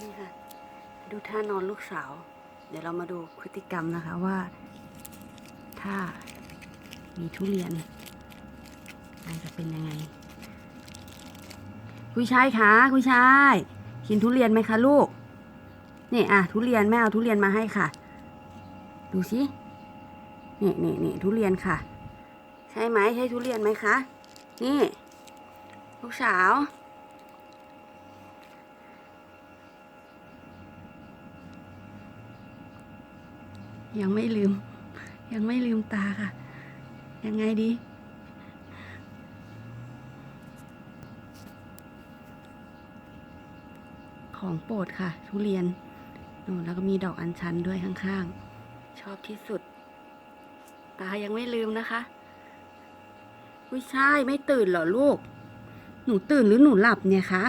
นี่ค่ะ ดูท่านอนลูกสาว เดี๋ยวเรามาดูพฤติกรรมนะคะว่า ถ้ามีทุเรียนมันจะเป็นยังไง คุยชายคะคุยชายกินทุเรียนไหมคะลูก นี่อะทุเรียนแม่เอาทุเรียนมาให้ค่ะ ดูสินี่นี่นี่ทุเรียนค่ะ ใช่ไหมใช่ทุเรียนไหมคะ นี่ ลูกสาว ยังไม่ลืม ยังไม่ลืมตาค่ะ ยังไงดี ของโปรดค่ะ ทุเรียนนูแล้วก็มีดอกอัญชันด้วยข้างๆ ชอบที่สุด ตายังไม่ลืมนะคะอุ้ยใช่ไม่ตื่นเหรอลูก หนูตื่นหรือหนูหลับเนี่ยคะ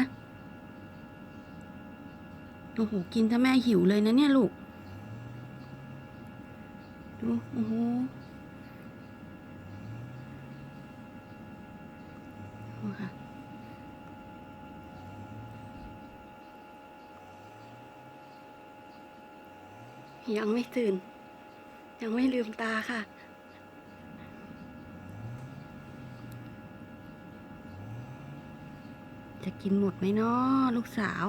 โอ้โห กินถ้าแม่หิวเลยนะเนี่ยลูก ดูโอ้โหค่ะยังไม่ตื่น ยังไม่ลืมตาค่ะจะกินหมดไหมเนาะลูกสาว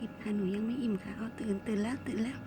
อิ่มค่ะหนูยังไม่อิ่มค่ะเอาตื่นตื่นแล้วตื่นแล้ว